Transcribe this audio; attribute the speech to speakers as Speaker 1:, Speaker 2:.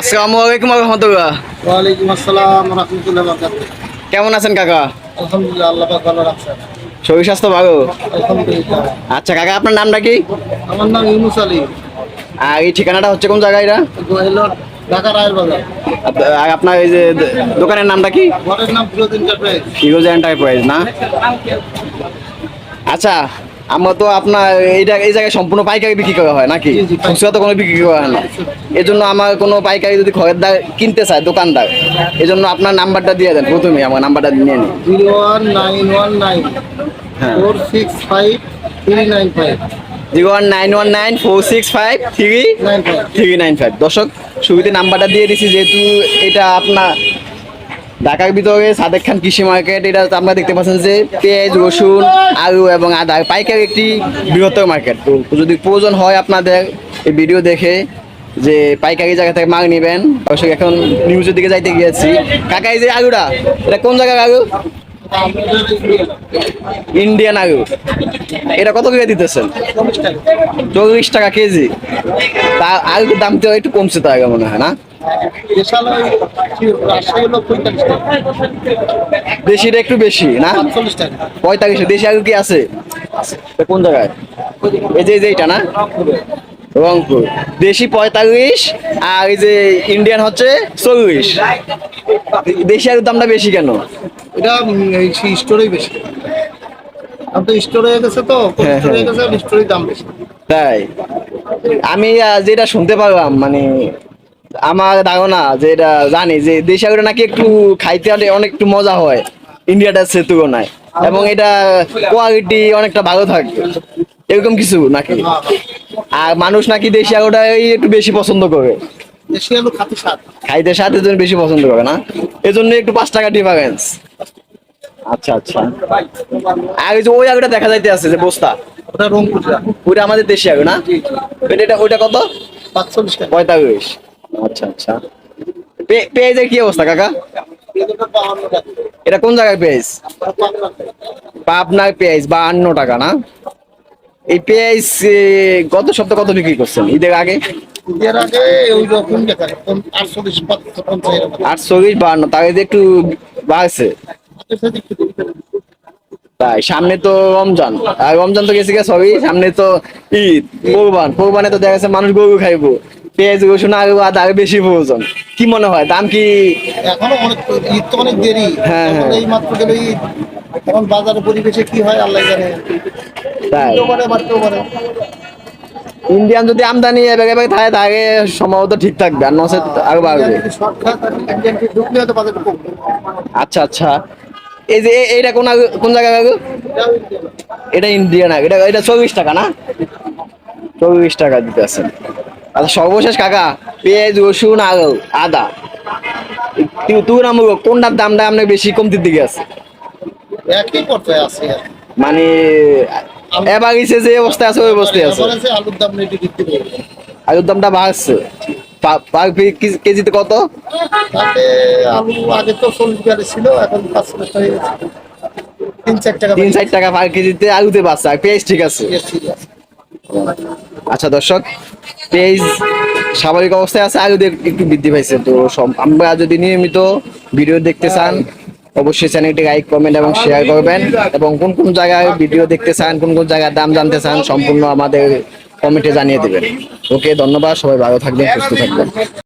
Speaker 1: আসসালামু আলাইকুম রহমতুল্লাহ।
Speaker 2: ওয়ালাইকুম আসসালাম রহমতুল্লাহ
Speaker 1: কেমন আছেন কাকা?
Speaker 2: আলহামদুলিল্লাহ আল্লাহ পাক ভালো
Speaker 1: শরীর স্বাস্থ্য ভালো?
Speaker 2: আলহামদুলিল্লাহ।
Speaker 1: আচ্ছা কাকা আপনার নামটা কি?
Speaker 2: আমার নাম ইউনুস আলী।
Speaker 1: আর এই ঠিকানাটা হচ্ছে কোন জায়গায় এটা?
Speaker 2: ঢাকা রায়ের বাজার।
Speaker 1: আর আপনার এই যে দোকানের নামটা কি?
Speaker 2: ঘরের নাম ফিরোজ এন্টারপ্রাইজ।
Speaker 1: ফিরোজ এন্টারপ্রাইজ না? আচ্ছা আমরা তো আপনার এইটা এই জায়গায় সম্পূর্ণ পাইকারি বিক্রি করা হয় নাকি? খুচরা তো কোনো বিক্রি করা হয় না। এই জন্য আমার কোনো পাইকারি যদি খরিদ্দার কিনতে চায় দোকানদার এই জন্য আপনার নাম্বারটা দিয়ে দেন প্রথমে আমার নাম্বারটা নিয়ে নিন।
Speaker 2: Zero one nine one nine.
Speaker 1: হ্যাঁ।
Speaker 2: Four six five three nine five.
Speaker 1: Zero one nine one nine four six five three
Speaker 2: nine five
Speaker 1: three nine five. দর্শক শুরুতে নাম্বারটা দিয়ে দিছি যেহেতু এটা আপনার ঢাকার ভিতরে সাদেক খান কৃষি মার্কেট, এটা আপনারা দেখতে পাচ্ছেন যে পেঁয়াজ, রসুন, আলু এবং আদা পাইকারি একটি বৃহত্তর মার্কেট। তো যদি প্রয়োজন হয় আপনাদের এই ভিডিও দেখে যে পাইকারি জায়গা থেকে মাল নেবেন, অবশ্যই এখন নিউজের দিকে যাইতে গিয়েছি। কাকাই যে আলুটা, এটা কোন জায়গার আলু? ইন্ডিয়ান আলু। এটা কত করে দিতেছেন? চল্লিশ টাকা কেজি। তা আলুর দাম তো একটু কমছে তো আগে মনে হয় দেশিটা একটু বেশি, না? পঁয়তাল্লিশ দেশি আলু কি আছে? কোন জায়গায়? এই যে এইটা, না? রংপুর। দেশি পঁয়তাল্লিশ আর এই যে ইন্ডিয়ান হচ্ছে চল্লিশ। দেশি আলুর দামটা বেশি কেন?
Speaker 2: এটা এই স্টোরেই বেশি। দাম তো স্টোর হয়ে গেছে তো
Speaker 1: হ্যাঁ,
Speaker 2: স্টোর হয়ে। গেছে স্টোরেই দাম বেশি।
Speaker 1: তাই। আমি যেটা শুনতে পারলাম মানে আমার ধারণা যে এটা জানি যে দেশি আলুটা নাকি একটু খাইতে অনেক অনেক একটু মজা হয় ইন্ডিয়াটার সে তুলনায় এবং এটা কোয়ালিটি অনেকটা ভালো থাকে এরকম কিছু নাকি? আর মানুষ নাকি দেশি আলুটাই একটু বেশি পছন্দ করে।
Speaker 2: দেশি আলু খাতি স্বাদ।
Speaker 1: খাইতে সাথে জন্য বেশি পছন্দ করে না। এজন্য একটু পাঁচ টাকা ডিফারেন্স আচ্ছা আচ্ছা। আর ওই যে ওই আলুটা দেখা যাইতে আছে যে বস্তা।
Speaker 2: ওটা রংপুরটা
Speaker 1: ওইটা আমাদের দেশি আলু না? এটা- এটা ওইটা কত?
Speaker 2: পাঁচচল্লিশ
Speaker 1: পঁয়তাল্লিশ। আচ্ছা আচ্ছা। পে- পেঁয়াজের কি অবস্থা কাকা? এটা কোন জায়গায় পেঁয়াজ। পাবনার পেঁয়াজ বাহান্ন টাকা না? এই পেঁয়াজ গত সপ্তাহে কত বিক্রি করছেন? ঈদের আগে?
Speaker 2: আগে আটচল্লিশ
Speaker 1: বাহান্ন। তার আগে একটু বাড়ছে। তাই সামনে তো রমজান। আর রমজান তো গেছে সবই সামনে তো ঈদ কোরবান। কোরবানে তো দেখা মানুষ গরু খাইবো। পেঁয়াজ রসুন আর আদা আরও বেশি প্রয়োজন। কি মনে হয়? দাম কি?
Speaker 2: এখনও অনেক ঈদ তো অনেক দেরি।
Speaker 1: হ্যাঁ, হ্যাঁ।
Speaker 2: এই মাত্র গেলে ঈদ। এখন বাজারের পরিবেশে কি হয় আল্লাহ জানে।
Speaker 1: তাই। ইন্ডিয়ান যদি আমদানি এবার এবার থাকে তাহলে সম্ভবত ঠিক থাকবে। আর নসে আরও বাড়বে। আচ্ছা আচ্ছা। এই যে এইটা কোন কোন জায়গায় আলু? এটা ইন্ডিয়ান। এটা এটা চল্লিশ টাকা না? চল্লিশ টাকা দিতে আছেন আচ্ছা সর্বশেষ কাকা পেঁয়াজ রসুন আদা। তু- তুলনামূলক কোনটার দামটা আপনার বেশি কমতির দিকে আছে?
Speaker 2: একই পর্যায়ে আছে
Speaker 1: মানে এবার এসে যে অবস্থায় আছে ওই অবস্থায় আছে।
Speaker 2: আলুর দাম
Speaker 1: দামটা বাড়ছে। পার কেজিতে কত?
Speaker 2: আগে তো চল্লিশ বিয়াল্লিশ ছিল এখন টাকা হয়ে গেছে। তিন চার টাকা
Speaker 1: তিন চার টাকা পার কেজিতে আলুতে পেঁয়াজ ঠিক আছে? আচ্ছা দর্শক স্বাভাবিক অবস্থায় আছে একটু বৃদ্ধি পাইছে তো আমরা যদি নিয়মিত ভিডিও দেখতে চান অবশ্যই চ্যানেলটি লাইক কমেন্ট এবং শেয়ার করবেন। এবং কোন কোন জায়গায় ভিডিও দেখতে চান কোন কোন জায়গার দাম জানতে চান সম্পূর্ণ আমাদের কমেন্টে জানিয়ে দেবেন। ওকে ধন্যবাদ সবাই ভালো থাকবেন সুস্থ থাকবেন।